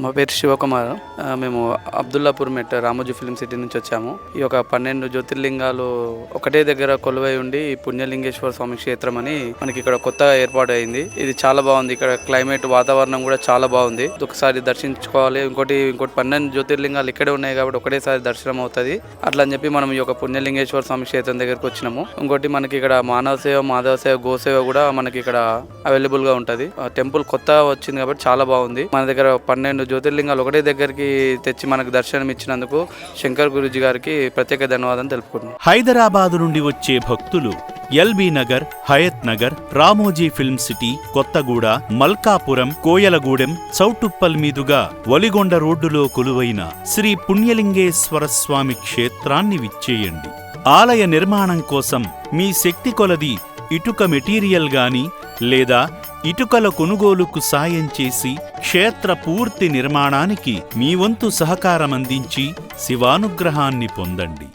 మా పేరు శివకుమార్. మేము అబ్దుల్లాపూర్ మెట్ రామోజీ ఫిలిం సిటీ నుంచి వచ్చాము. ఈ యొక్క పన్నెండు జ్యోతిర్లింగాలు ఒకటే దగ్గర కొలువై ఉండి పుణ్యలింగేశ్వర స్వామి క్షేత్రం అని మనకి ఇక్కడ కొత్తగా ఏర్పాటు అయింది. ఇది చాలా బాగుంది. ఇక్కడ క్లైమేట్ వాతావరణం కూడా చాలా బాగుంది. ఒకసారి దర్శించుకోవాలి. ఇంకోటి ఇంకోటి పన్నెండు జ్యోతిర్లింగాలు ఇక్కడే ఉన్నాయి కాబట్టి ఒకటేసారి దర్శనం అవుతుంది. అట్లా అని చెప్పి మనం ఈ యొక్క పుణ్యలింగేశ్వర స్వామి క్షేత్రం దగ్గరకు వచ్చినాము. ఇంకోటి మనకి ఇక్కడ మానవ సేవ మాధవ సేవ గోసేవ కూడా మనకి ఇక్కడ అవైలబుల్గా ఉంటుంది. ఆ టెంపుల్ కొత్తగా వచ్చింది కాబట్టి చాలా బాగుంది. మన దగ్గర పన్నెండు జ్యోతిర్లింగాలు ఒకటే దగ్గరికి తెచ్చి మనకు దర్శనం ఇచ్చినందుకు శంకర్ గురుజీ గారికి ప్రత్యేక ధన్యవాదాలు తెలుపుకుంటున్నాం. హైదరాబాదు నుండి వచ్చే భక్తులు LB Nagar Hayath Nagar Ramoji film city Kothaguda Malkapuram Koyalagudem Choutuppal మీదుగా వలిగొండ రోడ్డులో కొలువైన శ్రీ పుణ్యలింగేశ్వర స్వామి క్షేత్రాన్ని విచ్చేయండి. ఆలయ నిర్మాణం కోసం మీ శక్తి కొలది ఇటుక మెటీరియల్ గాని లేదా ఇటుకల కొనుగోలుకు సాయం చేసి క్షేత్ర పూర్తి నిర్మాణానికి మీ వంతు సహకారమందించి శివానుగ్రహాన్ని పొందండి.